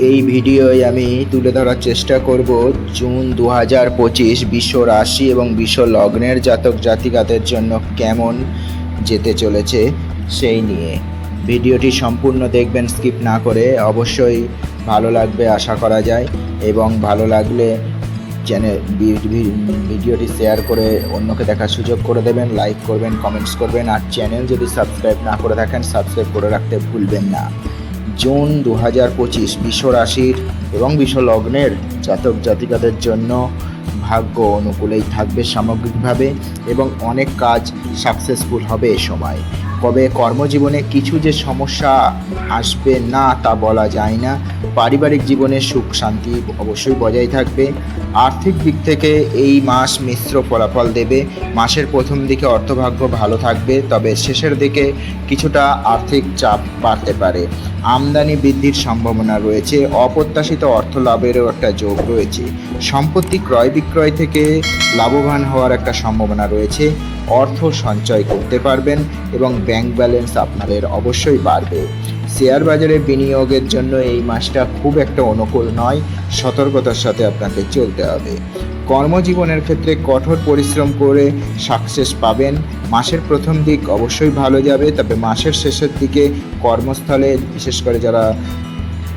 এই ভিডিওয় আমি তুলে ধরার চেষ্টা করব জুন দু হাজার পঁচিশ বিশ্ব রাশি এবং বিশ্ব লগ্নের জাতক জাতিকাদের জন্য কেমন যেতে চলেছে সেই নিয়ে। ভিডিওটি সম্পূর্ণ দেখবেন, স্কিপ না করে অবশ্যই ভালো লাগবে আশা করা যায় এবং ভালো লাগলে চ্যানেল ভিডিওটি শেয়ার করে অন্যকে দেখার সুযোগ করে দেবেন, লাইক করবেন, কমেন্টস করবেন আর চ্যানেল যদি সাবস্ক্রাইব না করে থাকেন, সাবস্ক্রাইব করে রাখতে ভুলবেন না। জুন দু হাজার পঁচিশ বিশ্ব রাশির এবং বিশ্ব লগ্নের জাতক জাতিকাদের জন্য ভাগ্য অনুকূলেই থাকবে সামগ্রিকভাবে এবং অনেক কাজ সাকসেসফুল হবে এ সময়। তবে কর্মজীবনে কিছু যে সমস্যা আসবে না তা বলা যায় না। পারিবারিক জীবনে সুখ, শান্তি অবশ্যই বজায় থাকবে। আর্থিক দিক থেকে এই মাস মিশ্র ফলাফল দেবে। মাসের প্রথম দিকে অর্থভাগ্য ভালো থাকবে, তবে শেষের দিকে কিছুটা আর্থিক চাপ বাড়তে পারে। আমদানি বৃদ্ধির সম্ভাবনা রয়েছে। অপ্রত্যাশিত অর্থ লাভেরও একটা যোগ রয়েছে। সম্পত্তি ক্রয় বিক্রয় থেকে লাভবান হওয়ার একটা সম্ভাবনা রয়েছে। অর্থ সঞ্চয় করতে পারবেন এবং ব্যাংক ব্যালেন্স আপনাদের অবশ্যই বাড়বে। শেয়ার বাজারে বিনিয়োগের জন্য এই মাসটা খুব একটা অনুকূল নয়, সতর্কতার সাথে আপনাকে চলতে হবে। কর্মজীবনের ক্ষেত্রে কঠোর পরিশ্রম করে সাকসেস পাবেন। মাসের প্রথম দিক অবশ্যই ভালো যাবে, তবে মাসের শেষের দিকে কর্মস্থলে, বিশেষ করে যারা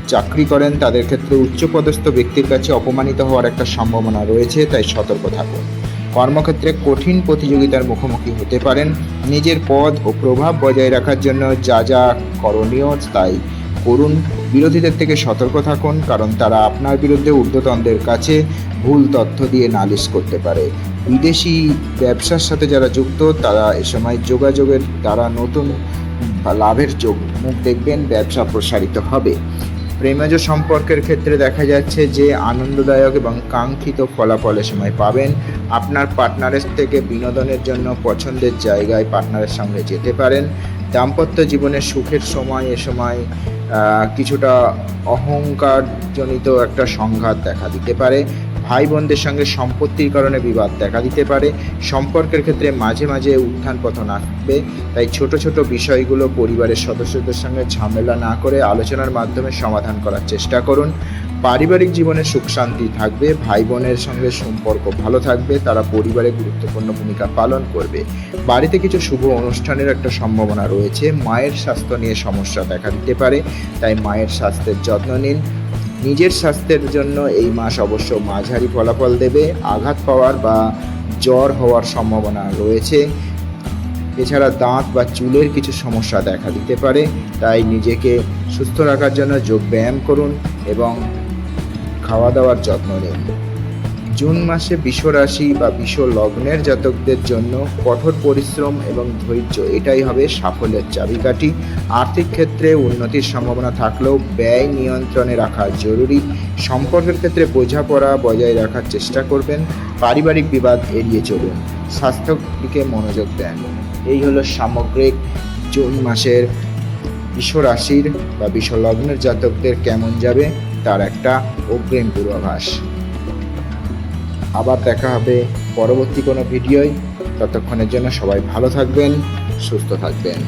চাকরি করেন, তাদের ক্ষেত্রে উচ্চপদস্থ ব্যক্তির কাছে অপমানিত হওয়ার একটা সম্ভাবনা রয়েছে, তাই সতর্ক থাকুন। কর্মক্ষেত্রে কঠিন প্রতিযোগিতার মুখোমুখি হতে পারেন। নিজের পদ ও প্রভাব বজায় রাখার জন্য যা যা করণীয় তাই করুন। বিরোধীদের থেকে সতর্ক থাকুন, কারণ তারা আপনার বিরুদ্ধে ঊর্ধ্বতনদের কাছে ভুল তথ্য দিয়ে নালিশ করতে পারে। বিদেশি ব্যবসার সাথে যারা যুক্ত, তারা এ সময় যোগাযোগের দ্বারা নতুন লাভের যোগ মুখ দেখবেন, ব্যবসা প্রসারিত হবে। প্রেমজ সম্পর্কের ক্ষেত্রে দেখা যাচ্ছে যে আনন্দদায়ক এবং কাঙ্ক্ষিত ফলাফল সময় পাবেন। আপনার পার্টনারের থেকে বিনোদনের জন্য পছন্দের জায়গায় পার্টনারের সঙ্গে যেতে পারেন। দাম্পত্য জীবনে সুখের সময় এ সময় কিছুটা অহংকারজনিত একটা সংঘাত দেখা দিতে পারে। ভাই বোনদের সঙ্গে সম্পত্তির কারণে বিবাদ দেখা দিতে পারে। সম্পর্কের ক্ষেত্রে মাঝে মাঝে উত্থান পতন আসবে। তাই ছোট ছোট বিষয়গুলো পরিবারের সদস্যদের সঙ্গে ঝামেলা না করে আলোচনার মাধ্যমে সমাধান করার চেষ্টা করুন। পারিবারিক জীবনে সুখ শান্তি থাকবে। ভাই বোনের সঙ্গে সম্পর্ক ভালো থাকবে। তারা পরিবারে গুরুত্বপূর্ণ ভূমিকা পালন করবে। বাড়িতে কিছু শুভ অনুষ্ঠানের একটা সম্ভাবনা রয়েছে। মায়ের স্বাস্থ্য নিয়ে সমস্যা দেখা দিতে পারে। তাই মায়ের স্বাস্থ্যের যত্ন নিন। নিজের স্বাস্থ্যের জন্য এই মাস অবশ্য মাঝারি ফলাফল দেবে, আঘাত পাওয়ার বা জ্বর হওয়ার সম্ভাবনা রয়েছে। এছাড়া দাঁত বা চুলের কিছু সমস্যা দেখা দিতে পারে, তাই নিজেকে সুস্থ রাখার জন্য যোগ ব্যায়াম করুন এবং খাওয়া দাওয়ার যত্ন নিন। জুন মাসে বিশ্বরাশি বা বিশ্ব লগ্নের জাতকদের জন্য কঠোর পরিশ্রম এবং ধৈর্য, এটাই হবে সাফল্যের চাবিকাঠি। আর্থিক ক্ষেত্রে উন্নতির সম্ভাবনা থাকলেও ব্যয় নিয়ন্ত্রণে রাখা জরুরি। সম্পর্কের ক্ষেত্রে বোঝাপড়া বজায় রাখার চেষ্টা করবেন। পারিবারিক বিবাদ এড়িয়ে চলুন। স্বাস্থ্যের দিকে মনোযোগ দেন। এই হলো সামগ্রিক জুন মাসের বিশ্ব রাশির বা বিশ্ব লগ্নের জাতকদের কেমন যাবে, তার একটা অগ্রিম পূর্বাভাস। আবার দেখা হবে পরবর্তী কোনো ভিডিওয়। ততক্ষণের জন্য সবাই ভালো থাকবেন সুস্থ থাকবেন।